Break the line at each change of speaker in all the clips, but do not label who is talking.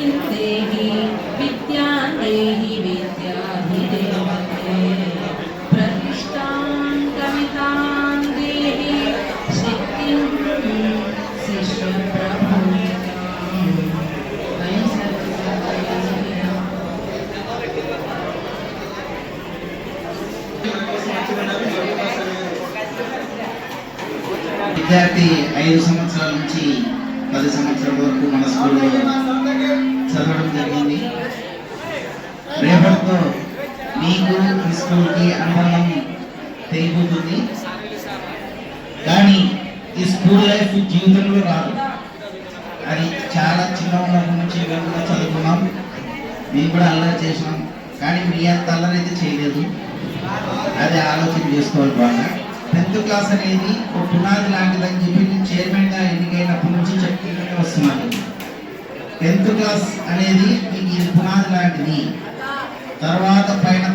बुद्धिं देहि विद्यां देहि विद्याहि देवते प्रतिष्ठां गमितां देहि सिद्धिं शिष्यप्रभुताम् वयं सर्वदा
విద్యార్థి ఐదు సంవత్సరాల రేపటితో మీకు ఈ స్కూల్కి అనుబంధం తెగిపోతుంది కానీ ఈ స్కూల్ లైఫ్ జీవితంలో రాదు. అది చాలా చిన్న ఉన్నప్పటి నుంచి మేము కూడా చదువుకున్నాం. మేము కూడా అల్లరి చేసినాం. కానీ మీ అంత అల్లరి అయితే చేయలేదు. అది ఆలోచన చేసుకోవాలి బాగా. టెన్త్ క్లాస్ అనేది ఒక పునాది లాంటిదని చెప్పి నేను చైర్మన్గా ఎన్నికైనప్పటి నుంచి చెప్పుకుంటూనే వస్తున్నాను. టెన్త్ క్లాస్ అనేది మీకు ఇది పునాది లాంటిది. తర్వాత పైన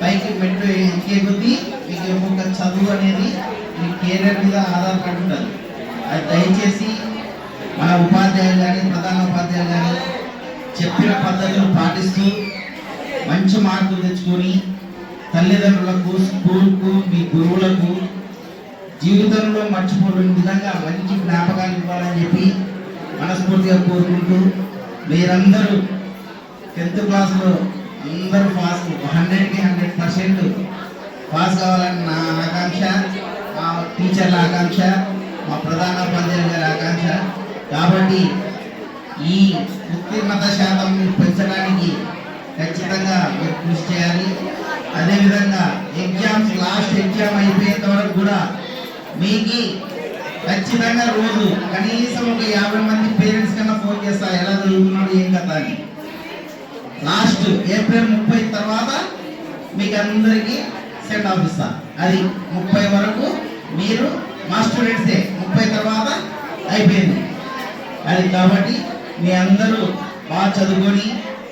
పైకి మెట్టు ఎక్కే కొద్దీ మీకు ఒక్కొక్క చదువు అనేది మీ కెరీర్ మీద ఆధారపడి ఉంటుంది. అది దయచేసి మన ఉపాధ్యాయులు కానీ ప్రధాన ఉపాధ్యాయులు కానీ చెప్పిన పద్ధతులు పాటిస్తూ మంచి మార్కులు తెచ్చుకొని తల్లిదండ్రులకు స్కూల్కు మీ గురువులకు జీవితంలో మర్చిపోలేని విధంగా మంచి జ్ఞాపకాలు ఇవ్వాలని చెప్పి మనస్ఫూర్తిగా కోరుకుంటూ మీరందరూ టెన్త్ క్లాస్లో అందరూ పాస్ హండ్రెడ్కి హండ్రెడ్ పర్సెంట్ పాస్ కావాలని నా ఆకాంక్ష మా టీచర్ల ఆకాంక్ష మా ప్రధానోపాధ్యాయుల గారి ఆకాంక్ష. కాబట్టి ఈ ఉత్తీర్ణత శాతం పెంచడానికి ఖచ్చితంగా మీరు కృషి చేయాలి. అదేవిధంగా ఎగ్జామ్స్ లాస్ట్ ఎగ్జామ్ అయిపోయేంత వరకు కూడా మీకు ఖచ్చితంగా రోజు కనీసం ఒక యాభై మంది పేరెంట్స్ కన్నా ఫోన్ చేస్తా ఎలా చదువుతున్నాడు ఏం కదా అని. లాస్ట్ ఏప్రిల్ ముప్పై తర్వాత మీకు అందరికీ సెండ్ ఆఫ్ ఇస్తాను అది ముప్పై వరకు మీరు మా స్టూడెంట్సే ముప్పై తర్వాత అయిపోయింది. అది కాబట్టి మీ అందరూ బాగా చదువుకొని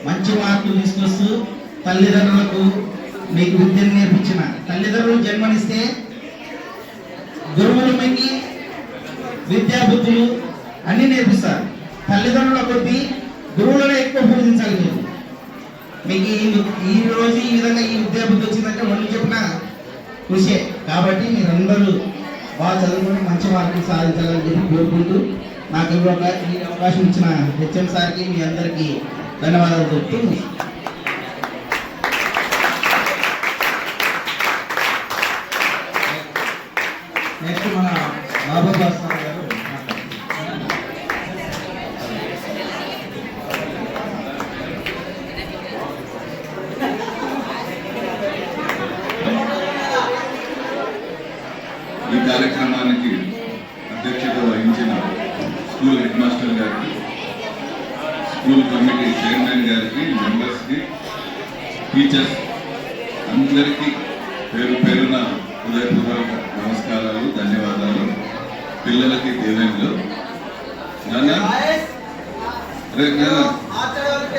మంచి మార్కులు తీసుకొస్తూ తల్లిదండ్రులకు మీకు విద్యను నేర్పించిన తల్లిదండ్రులు జన్మనిస్తే గురువులు మీకు విద్యాబుద్ధులు అన్నీ నేర్పిస్తారు. తల్లిదండ్రుల కొద్దీ గురువులను ఎక్కువ పూజించాలి మీరు మీకు ఈ- ఈ రోజు ఈ విధంగా ఈ విద్యాబుద్ధి వచ్చిందంటే మనం చెప్పిన కృషే. కాబట్టి మీరందరూ బాగా చదువుకుని మంచి మార్కులు సాధించాలని చెప్పి కోరుకుంటూ నాకు ఈ ఈ అవకాశం ఇచ్చిన హెచ్ఎం సార్కి మీ అందరికీ ధన్యవాదాలు చెప్తూ
నెక్స్ట్ మన బాబా
సార్ టీచర్స్ అందరికీ పేరు పేరున హృదయపూర్వక నమస్కారాలు ధన్యవాదాలు. పిల్లలకి దేవేంద్రు నాన్న? రే నాన్న.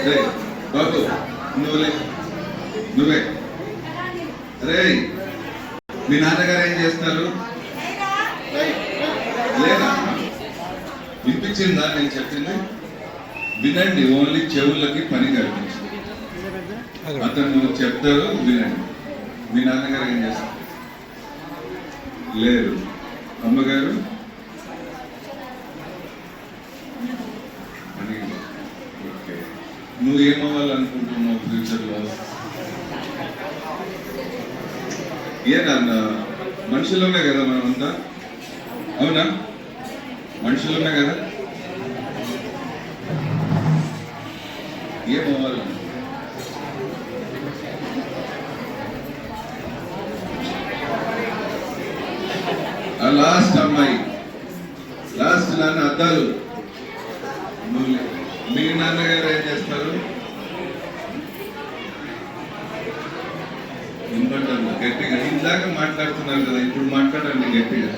రే బాబు నువ్వులే నువ్వే. రే మీ నాన్నగారు ఏం చేస్తారు? లేదా? వినిపించిందా? నేను చెప్పింది. వినండి ఓన్లీ చెవులకి పని కలిపి అతను చెప్తారు వినండి. మీ నాన్నగారు ఏం చేస్తారు? లేరు. అమ్మగారు? ఓకే. నువ్వు ఏమవ్వాలనుకుంటున్నావు ఫ్యూచర్లో? ఏ నాన్న ఉన్నాయి కదా అంతా అవునా? మనుషులున్నా కదా. ఏమవ్వాలన్నా ఆ లాస్ట్ అమ్మాయి. లాస్ట్ నాన్న అద్దాలు. మీ నాన్నగారు ఏం చేస్తారు? వినపడ్డాను గట్టిగా. ఇందాక మాట్లాడుతున్నారు కదా ఇప్పుడు మాట్లాడండి గట్టిగా.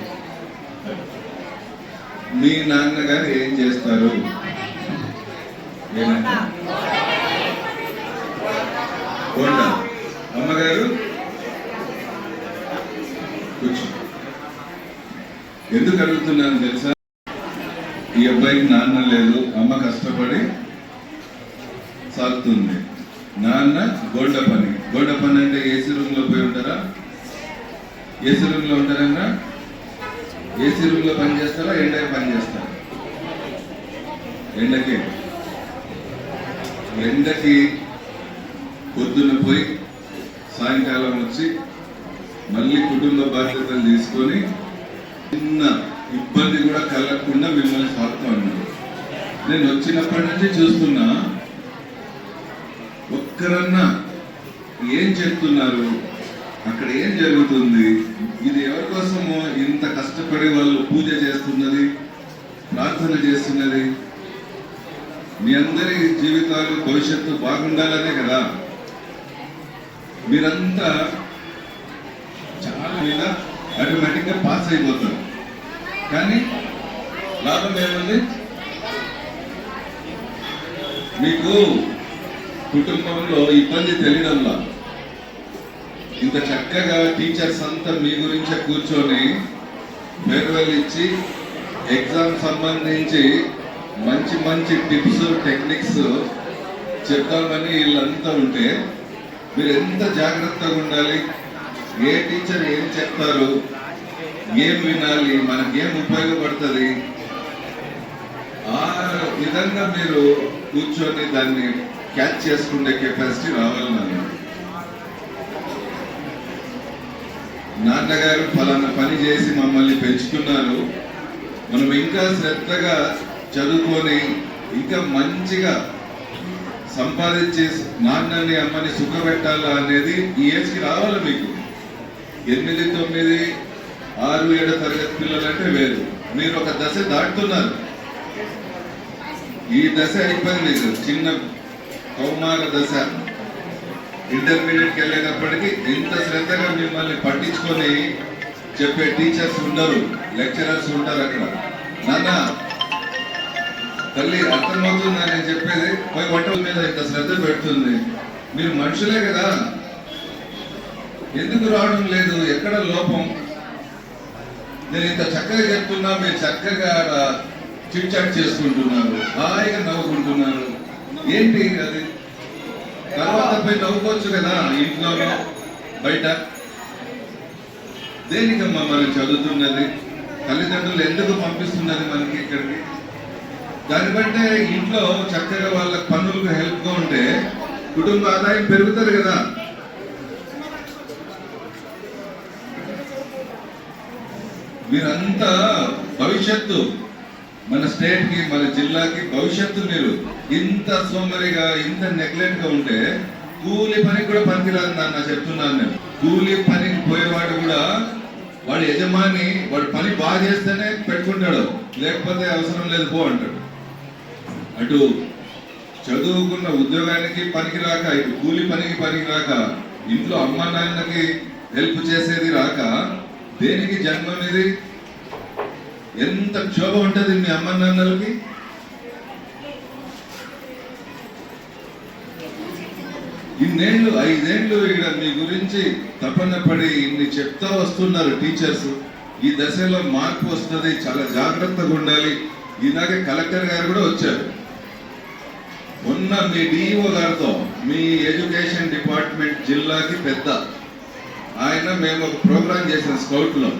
మీ నాన్నగారు ఏం చేస్తారు? అమ్మగారు? ఎందుకు అడుగుతున్నాను తెలుసా? ఈ అబ్బాయికి నాన్న లేదు అమ్మ కష్టపడి సాగుతుంది. నాన్న గోడ పని. గోడ పని అంటే ఏసీ రూమ్లో పోయి ఉంటారా? ఏసీ రూమ్లో ఉంటారన్నా ఏసీ రూమ్లో పని చేస్తారా? ఎండకి పని చేస్తారా? ఎండకి. ఎండకి పొద్దున పోయి సాయంకాలం వచ్చి మళ్ళీ కుటుంబ బాధ్యతలు తీసుకొని చిన్న ఇబ్బంది కూడా కలగకుండా మిమ్మల్ని సాగుతూ అన్నారు నేను వచ్చినప్పటి నుంచి చూస్తున్నా ఒక్కరన్నా ఏం చెప్తున్నారు? అక్కడ ఏం జరుగుతుంది? ఇది ఎవరి కోసమో ఇంత కష్టపడి వాళ్ళు పూజ చేస్తున్నది ప్రార్థన చేస్తున్నది? మీ అందరి జీవితాలు భవిష్యత్తు బాగుండాలనే కదా? మీరంతా చాలా మీద ఆటోమేటిక్గా పాస్ అయిపోతారు. కానీ లాభం ఏముంది? మీకు కుటుంబంలో ఇబ్బంది తెలియడంలా. ఇంత చక్కగా టీచర్స్ అంతా మీ గురించే కూర్చొని ఫేర్వెల్ ఇచ్చి ఎగ్జామ్ సంబంధించి మంచి మంచి టిప్స్ టెక్నిక్స్ చెప్తామని వీళ్ళంతా ఉంటే మీరు ఎంత జాగ్రత్తగా ఉండాలి? ఏ టీచర్ ఏం చెప్తారు? ఏం వినాలి? మనకేం ఉపయోగపడుతుంది? ఆ విధంగా మీరు కూర్చొని దాన్ని క్యాచ్ చేసుకునే కెపాసిటీ రావాలి నాన్న. నాన్నగారు ఫలానా పని చేసి మమ్మల్ని పెంచుతున్నారు. మనం ఇంకా శ్రద్ధగా చదువుకొని ఇంకా మంచిగా సంపాదించి నాన్నని అమ్మని సుఖపెట్టాలా అనేది ఈ ఏజ్కి రావాలి మీకు. ఎనిమిది తొమ్మిది ఆరు ఏడు తరగతి పిల్లలు అంటే వేరు. మీరు ఒక దశ దాటుతున్నారు. ఈ దశ అయిపోయింది చిన్న కౌమార దశ. ఇంటర్మీడియట్కి వెళ్ళేటప్పటికి ఇంత శ్రద్ధగా మిమ్మల్ని పట్టించుకొని చెప్పే టీచర్స్ ఉండరు లెక్చరర్స్ ఉంటారు అక్కడ. నాన్న తల్లి అర్థమవుతుందా? అని చెప్పేది పోయి వంటల మీద ఇంత శ్రద్ధ పెడుతుంది. మీరు మనుషులే కదా. ఎందుకు రావడం లేదు? ఎక్కడ లోపం? నేను ఇంత చక్కగా చెప్తున్నా మీరు చక్కగా చిట్ చాట్ చేసుకుంటున్నారు హాయిగా నవ్వుకుంటున్నారు. ఏంటి అది? తర్వాత పోయి నవ్వుకోవచ్చు కదా ఇంట్లోనో బయట? దేనికమ్మా మనం చదువుతున్నది? తల్లిదండ్రులు ఎందుకు పంపిస్తున్నది మనకి ఇక్కడికి? దాన్ని బట్టే ఇంట్లో చక్కగా వాళ్ళ పనులకు హెల్ప్గా ఉంటే కుటుంబ ఆదాయం పెరుగుతుంది కదా. మీరంతా భవిష్యత్తు. మన స్టేట్కి మన జిల్లాకి భవిష్యత్తు మీరు. ఇంత సోమరిగా ఇంత నెగ్లెక్ట్గా ఉంటే కూలి పనికి కూడా పనికిరాదు నాన్న చెప్తున్నాను నేను. కూలి పనికి పోయేవాడు కూడా వాడి యజమాని వాడు పని బాగా చేస్తేనే పెట్టుకుంటాడు. లేకపోతే అవసరం లేదు పో అంటాడు. అటు చదువుకున్న ఉద్యోగానికి పనికి రాక ఇటు కూలి పనికి పనికి రాక ఇంట్లో అమ్మ నాన్నకి హెల్ప్ చేసేది రాక దేనికి జన్మం ఇది? ఎంత క్షోభ ఉంటుంది మీ అమ్మ నాన్నలకి ఇన్నేళ్ళు ఐదేళ్ళు ఇక్కడ మీ గురించి తపన పడి ఇన్ని చెప్తా వస్తున్నారు టీచర్స్. ఈ దశలో మార్పు వస్తుంది చాలా జాగ్రత్తగా ఉండాలి. ఇలాగే కలెక్టర్ గారు కూడా వచ్చారు. ఉన్న మీ డిఈఓ గారితో మీ ఎడ్యుకేషన్ డిపార్ట్మెంట్ జిల్లాకి పెద్ద ఆయన మేము ఒక ప్రోగ్రామ్ చేసిన స్కౌట్లో.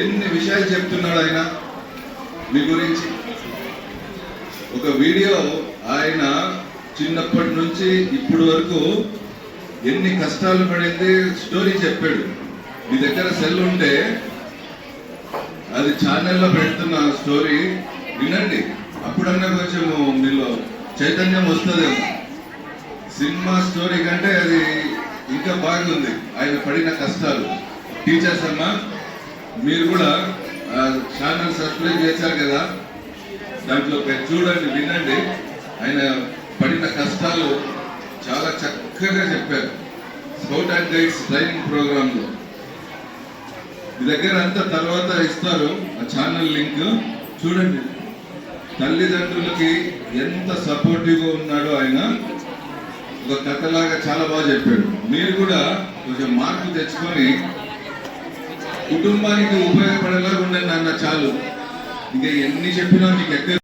ఎన్ని విషయాలు చెప్తున్నాడు ఆయన? మీ గురించి. ఒక వీడియో ఆయన చిన్నప్పటి నుంచి ఇప్పుడు వరకు ఎన్ని కష్టాలు పడింది స్టోరీ చెప్పాడు. మీ దగ్గర సెల్ ఉంటే అది ఛానల్లో పెడుతున్న స్టోరీ వినండి. అప్పుడన్నా కొంచెం మీలో చైతన్యం వస్తుందేమో. సినిమా స్టోరీ కంటే అది ఇంకా బాగుంది. ఆయన పడిన కష్టాలు. టీచర్స్ అమ్మా మీరు కూడా ఛానల్ సబ్స్క్రైబ్ చేశారు కదా? దాంట్లో చూడండి వినండి. ఆయన పడిన కష్టాలు చాలా చక్కగా చెప్పారు. స్కౌట్ అండ్ గైడ్స్ ట్రైనింగ్ ప్రోగ్రాంలో మీ దగ్గర అంతా తర్వాత ఇస్తారు ఆ ఛానల్ లింక్. చూడండి. తల్లిదండ్రులకి ఎంత సపోర్టివ్గా ఉన్నాడో ఆయన. ఒక కథలాగా చాలా బాగా చెప్పాడు. మీరు కూడా కొంచెం మార్పు తెచ్చుకొని కుటుంబానికి ఉపయోగపడేలాగా ఉండండి అన్న చాలు. ఇంకా ఎన్ని చెప్పినా మీకు ఎక్కడ